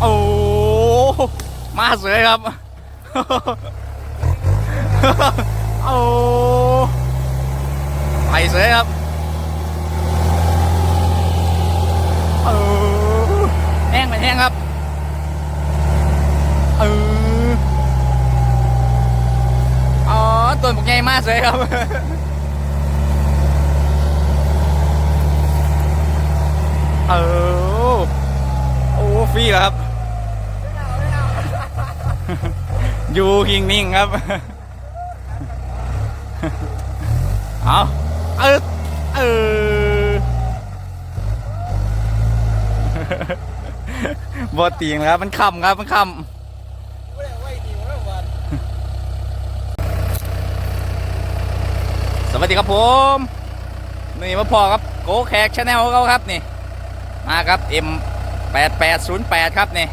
โอ้มาเสยครับ โอ้ไปเสยครับเออแห้งไปแห้งครับเอออ๋อตัวบุกใหญ่มากเลยครับเออโอ้ฟรีแล้วครับ อยู่หิงนิ่งครับ เอาเออเออ บอตีงครับ มันคำครับ มันคำสวัสดีครับผม นี่มาพอครับ โกแขกชาแนลเขาครับนี่ มาครับ M 8 8 0 8 ครับนี่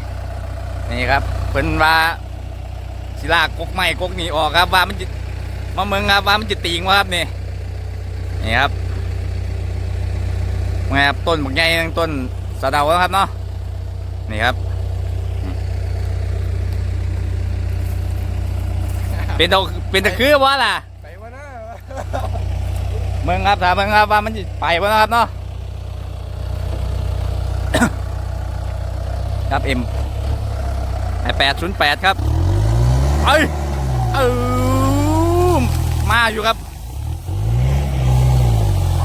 นี่ครับ เพิ่นว่า ศิลากกไม้กกหนีออกครับว่ามันจะมาเมืองครับว่ามันจะตีงวะครับนี่นี่ครับไงครับต้นบักใหญ่ทั้งต้นสะเดาครับเนาะนี่ครับ เป็นตะเป็นตะคือวะล่ะไปวะนะเมืองครับถามเมืองครับว่ามันจะไปวะนะครับเนาะครับ M แปดศูนย์แปดครับ เอ้ยเออมาอยู่ครับ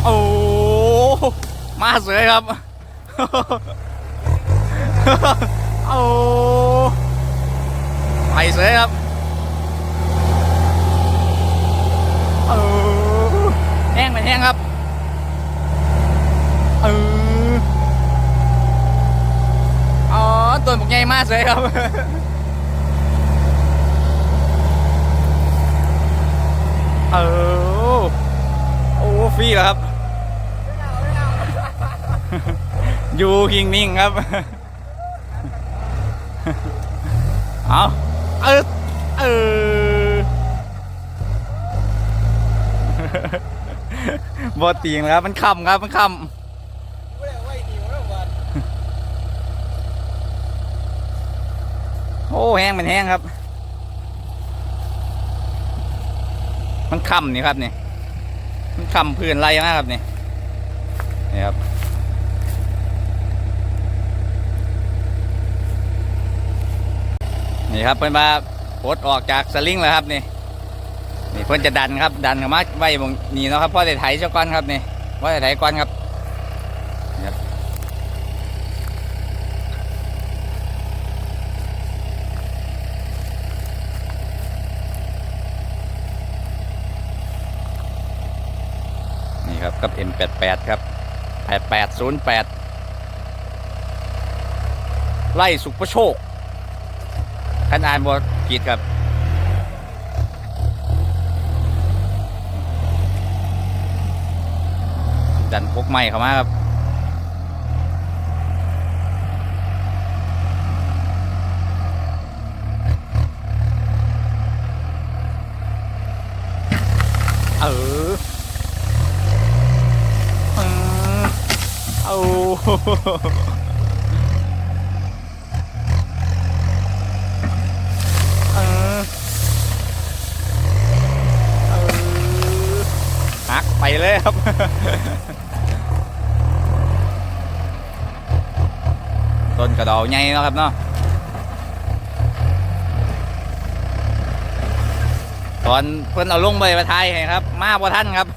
โอ้มาเสยครับ โอ้ไปเสยครับเออแห้งไปแห้งครับเอออ๋อตัวบุกใหญ่มากเลยครับ เออโอ้ฟรีแล้วครับ อยู่หิงนิ่งครับ เอาเออเออบอตีงแล้วครับมันคำครับมันคำโอ้แห้งมันแห้งครับ มันคำนี่ครับนี่มันคำพื้นไรนะครับนี่นี่ครับนี่ครับเพื่อนมาปลดออกจากสลิงแล้วครับนี่นี่เพื่อนจะดันครับ ดันกับมาไว้บงนี่เนาะครับพ่อได้ไถเจ้าก้อนครับนี่พ่อได้ไถก้อนครับนี่ครับ นี่ครับ กับ M88 ครับ 8808 ไล่สุขประโชคท่านอ่านบอกิดครับ ดันพกไม้เข้ามาครับ เอออืม เออเออหักไปเลยครับ ต้นกระดอกใหญ่เนาะครับเนาะตอนเพิ่นเอาลงไปมาไทยให้ครับ มาบ่ท่านครับ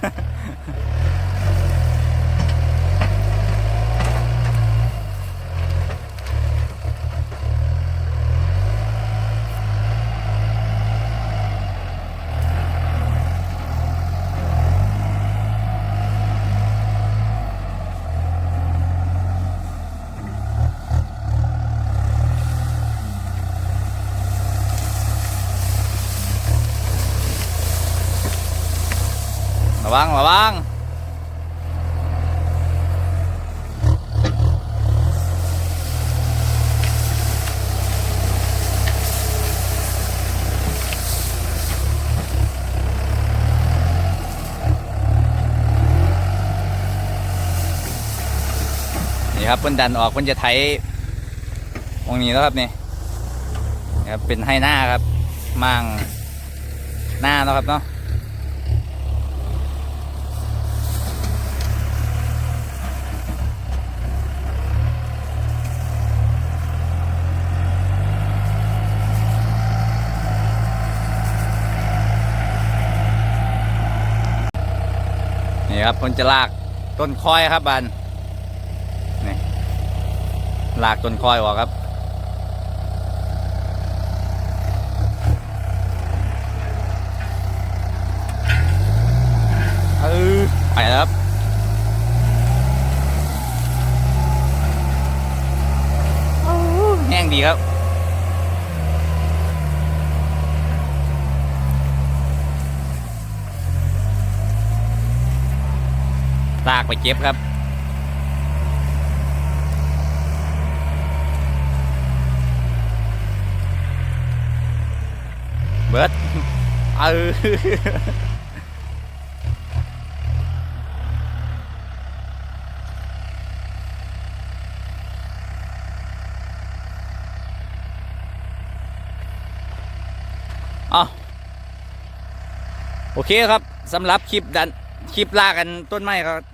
วัง ระวัง นี่ครับเพิ่นดันออกเพิ่นจะไถตรงนี้แล้วครับนี่นี่ครับเป็นให้หน้าครับมั่งหน้าเนาะครับเนาะ ครับคนจะลากต้นคอยครับบันนี่ลากต้นคอยออกครับเออไปแล้วครับแห้งดีครับ ลากไปเก็บครับเบิร์ดเอออ๋อโอเคครับสำหรับคลิปดันคลิปลากันต้นไม้ครับ